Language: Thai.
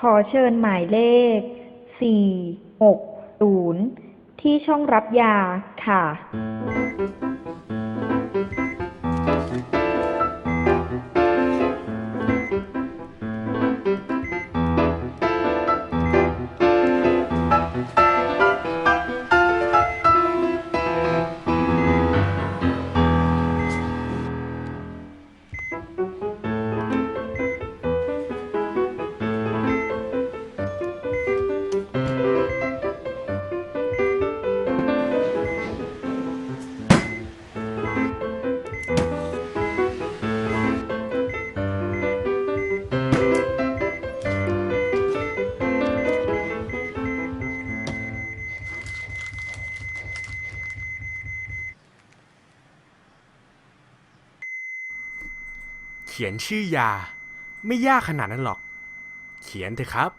ขอเชิญหมายเลข 460 ที่ช่องรับยาค่ะ เขียนชื่อยา ไม่ยากขนาดนั้นหรอก เขียนเถอะครับ